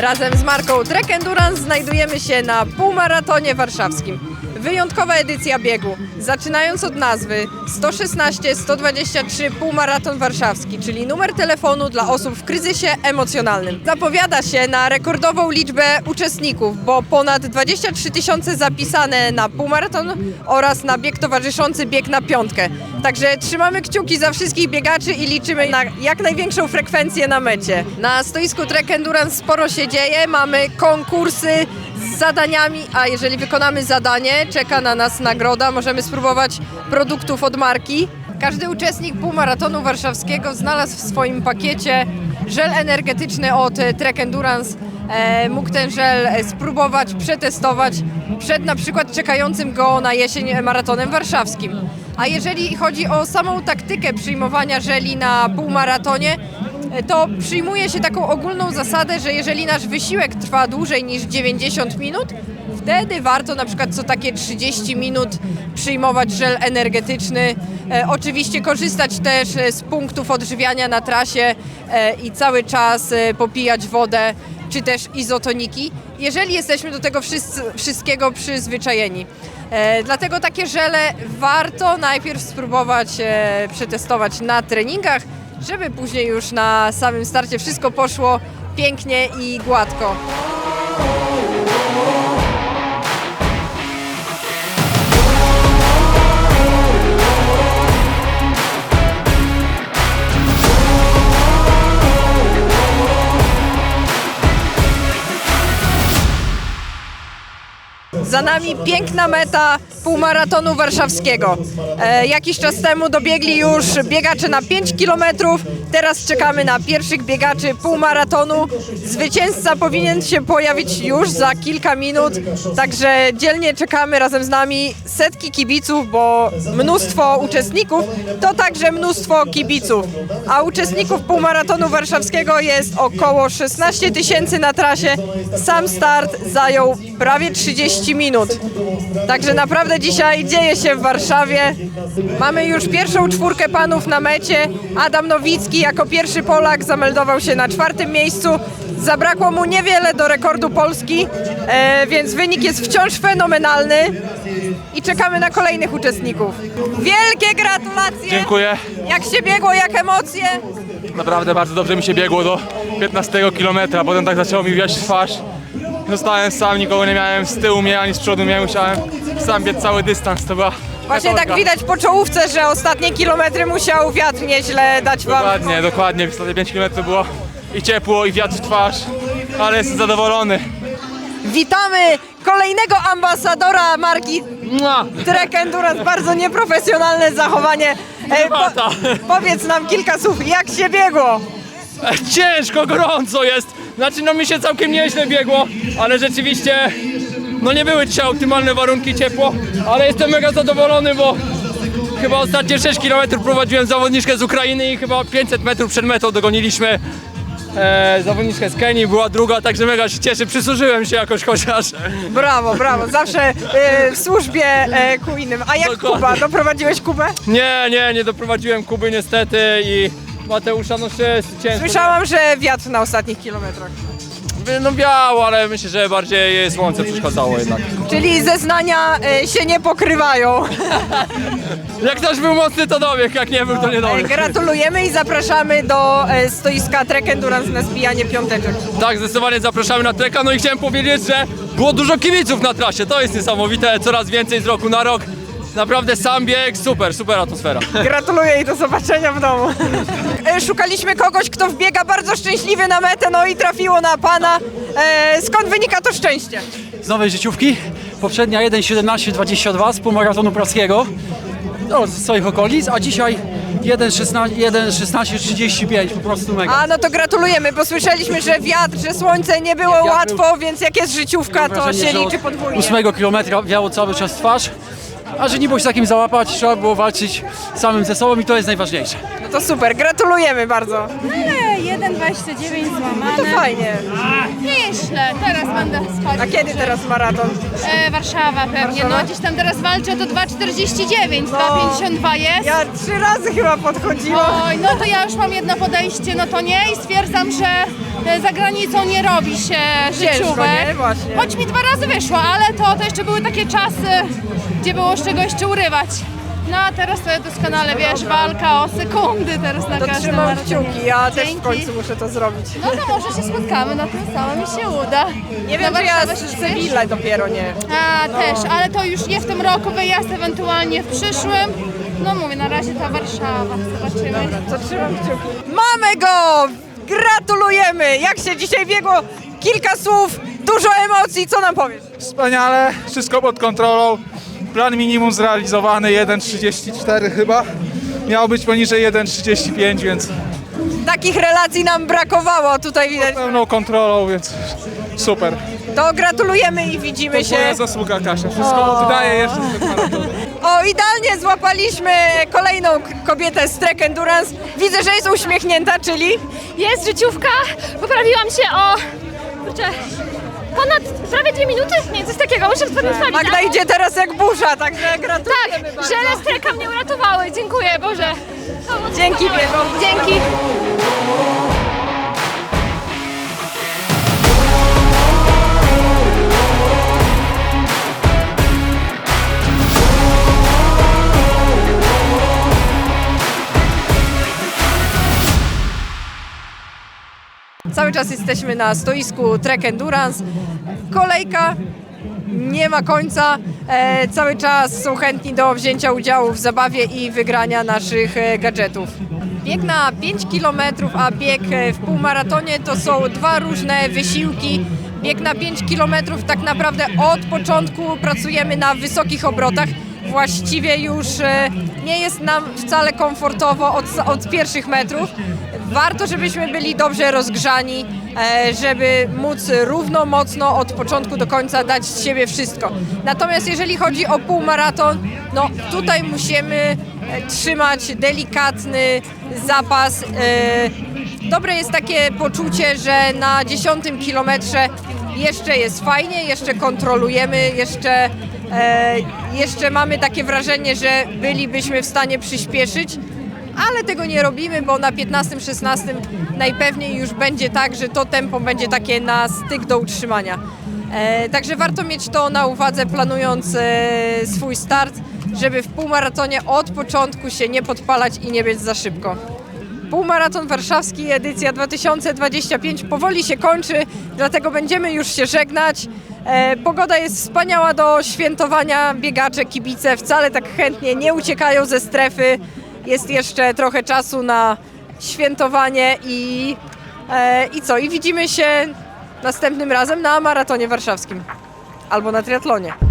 Razem z marką Trek Endurance znajdujemy się na półmaratonie warszawskim. Wyjątkowa edycja biegu. Zaczynając od nazwy 116-123 Półmaraton Warszawski, czyli numer telefonu dla osób w kryzysie emocjonalnym. Zapowiada się na rekordową liczbę uczestników, bo ponad 23 tysiące zapisane na półmaraton oraz na bieg towarzyszący bieg na piątkę. Także trzymamy kciuki za wszystkich biegaczy i liczymy na jak największą frekwencję na mecie. Na stoisku Trek Endurance sporo się dzieje, mamy konkursy zadaniami, a jeżeli wykonamy zadanie, czeka na nas nagroda, możemy spróbować produktów od marki. Każdy uczestnik półmaratonu warszawskiego znalazł w swoim pakiecie żel energetyczny od Trek Endurance. E, mógł ten żel spróbować, przetestować przed na przykład czekającym go na jesień maratonem warszawskim. A jeżeli chodzi o samą taktykę przyjmowania żeli na półmaratonie, to przyjmuje się taką ogólną zasadę, że jeżeli nasz wysiłek trwa dłużej niż 90 minut, wtedy warto na przykład co takie 30 minut przyjmować żel energetyczny. E, oczywiście korzystać też e, z punktów odżywiania na trasie e, i cały czas popijać wodę czy też izotoniki, jeżeli jesteśmy do tego wszyscy, wszystkiego przyzwyczajeni. E, dlatego takie żele warto najpierw spróbować e, przetestować na treningach, żeby później już na samym starcie wszystko poszło pięknie i gładko. Za nami piękna meta półmaratonu warszawskiego. E, jakiś czas temu dobiegli już biegacze na 5 km. Teraz czekamy na pierwszych biegaczy półmaratonu. Zwycięzca powinien się pojawić już za kilka minut. Także dzielnie czekamy razem z nami setki kibiców, bo mnóstwo uczestników to także mnóstwo kibiców. A uczestników półmaratonu warszawskiego jest około 16 tysięcy na trasie. Sam start zajął prawie 30 minut. Także naprawdę dzisiaj dzieje się w Warszawie. Mamy już pierwszą czwórkę panów na mecie. Adam Nowicki jako pierwszy Polak zameldował się na czwartym miejscu. Zabrakło mu niewiele do rekordu Polski, e, więc wynik jest wciąż fenomenalny i czekamy na kolejnych uczestników. Wielkie gratulacje! Dziękuję. Jak się biegło, jak emocje? Naprawdę bardzo dobrze mi się biegło do 15 kilometra. Potem tak zaczęło mi wiać twarz. Zostałem sam, nikogo nie miałem z tyłu mnie ani z przodu mnie. Musiałem sam biec cały dystans. To była Właśnie tak widać po czołówce, że ostatnie kilometry musiał wiatr nieźle dać wam. Dokładnie, dokładnie. Ostatnie 5 km było i ciepło, i wiatr w twarz. Ale jestem zadowolony. Witamy kolejnego ambasadora marki Mua! Trek Endurance. Bardzo nieprofesjonalne zachowanie. E, Debata. powiedz nam kilka słów, jak się biegło? Ciężko, gorąco jest. Znaczy, no mi się całkiem nieźle biegło, ale rzeczywiście, no nie były dzisiaj optymalne warunki ciepło, ale jestem mega zadowolony, bo chyba ostatnie 6 km prowadziłem zawodniczkę z Ukrainy i chyba 500 metrów przed metą dogoniliśmy e, zawodniczkę z Kenii, była druga, także mega się cieszę, przysłużyłem się jakoś chociaż. Brawo, brawo. Zawsze e, w służbie e, ku innym. A jak Dokładnie. Kuba? Doprowadziłeś Kubę? Nie, nie, nie doprowadziłem Kuby niestety i Mateusza, no wszyscy ciężko. Słyszałam, że wiatr na ostatnich kilometrach. No biało, ale myślę, że bardziej słońce przeszkadzało jednak. Czyli zeznania e, się nie pokrywają. Jak ktoś był mocny, to dobiegł, jak nie był, to nie E, dobiegł. Gratulujemy i zapraszamy do e, stoiska Trek Endurance na zbijanie piąteczek. Tak, zdecydowanie zapraszamy na treka. No i chciałem powiedzieć, że było dużo kibiców na trasie. To jest niesamowite, coraz więcej z roku na rok. Naprawdę sam bieg, super, super atmosfera. Gratuluję i do zobaczenia w domu. E, Szukaliśmy kogoś, kto wbiega bardzo szczęśliwy na metę, no i trafiło na pana. E, skąd wynika to szczęście? z nowej życiówki. Poprzednia 1.17.22 z półmaratonu praskiego no, z swoich okolic, a dzisiaj 1.16 1.16.35 po prostu mega. A no to gratulujemy, bo słyszeliśmy, że wiatr, że słońce nie było Wiatr był- łatwo, więc jak jest życiówka, Mam to wrażenie, się że liczy od podwójnie. 8 kilometra wiało cały czas twarz, a że nie było się takim załapać, trzeba było walczyć samym ze sobą i to jest najważniejsze. No to super, gratulujemy bardzo. 1,29 To złamane. fajnie. Nieźle, teraz będę schodzić. A kiedy teraz maraton? E, Warszawa pewnie, Warszawa? no gdzieś tam teraz walczę to 2,49, No. 2,52 jest. Ja trzy razy chyba podchodziłam. Oj, no to ja już mam jedno podejście, no to nie i stwierdzam, że za granicą nie robi się życiówek. Choć mi dwa razy wyszło, ale to, to jeszcze były takie czasy, gdzie było z czego jeszcze urywać. No a teraz to doskonale wiesz, walka o sekundy teraz na każdym trzymam maratonie. kciuki, ja też w Dzięki. końcu muszę to zrobić. No to może się spotkamy na tym samym mi się uda. Nie wiem, czy ja z Sewilla dopiero nie. A, też, ale to już nie w tym roku, wyjazd ewentualnie w przyszłym. No mówię, na razie ta Warszawa, zobaczymy. To trzymam kciuki. Mamy go! Gratulujemy! Jak się dzisiaj biegło? Kilka słów, dużo emocji, co nam powiesz? Wspaniale, wszystko pod kontrolą. Plan minimum zrealizowany 1.34 chyba. Miał być poniżej 1.35, więc Takich relacji nam brakowało, tutaj widać. pełną kontrolą, więc super. To gratulujemy i widzimy się. twoja zasługa Kasia, wszystko oddaję jeszcze maratonem. O, idealnie złapaliśmy kolejną kobietę z Trek Endurance. Widzę, że jest uśmiechnięta, czyli Jest życiówka, poprawiłam się o kurczę, ponad prawie dwie minuty? Nie, coś takiego, muszę sprawdzić. Magda A- idzie teraz jak burza, także Tak, gratulujemy bardzo. żele streka mnie uratowały, dziękuję Boże. Dzięki wielkie. Dzięki. Cały czas jesteśmy na stoisku Trek Endurance. Kolejka nie ma końca. E, cały czas są chętni do wzięcia udziału w zabawie i wygrania naszych e, gadżetów. Bieg na 5 km, a bieg e, w półmaratonie to są dwa różne wysiłki. Bieg na 5 km tak naprawdę od początku pracujemy na wysokich obrotach. Właściwie już e, nie jest nam wcale komfortowo od, od pierwszych metrów. Warto, żebyśmy byli dobrze rozgrzani, e, żeby móc równo mocno od początku do końca dać z siebie wszystko. Natomiast jeżeli chodzi o półmaraton, no tutaj musimy e, trzymać delikatny zapas. e, Dobre jest takie poczucie, że na dziesiątym kilometrze jeszcze jest fajnie, jeszcze kontrolujemy, jeszcze, jeszcze mamy takie wrażenie, że bylibyśmy w stanie przyspieszyć ale tego nie robimy, bo na 15-16 najpewniej już będzie tak, że to tempo będzie takie na styk do utrzymania. E, także warto mieć to na uwadze, planując e, swój start, żeby w półmaratonie od początku się nie podpalać i nie być za szybko. Półmaraton warszawski edycja 2025 powoli się kończy, dlatego będziemy już się żegnać. E, pogoda jest wspaniała do świętowania. Biegacze, kibice wcale tak chętnie nie uciekają ze strefy. Jest jeszcze trochę czasu na świętowanie i, e, i co? I widzimy się następnym razem na maratonie warszawskim albo na triatlonie.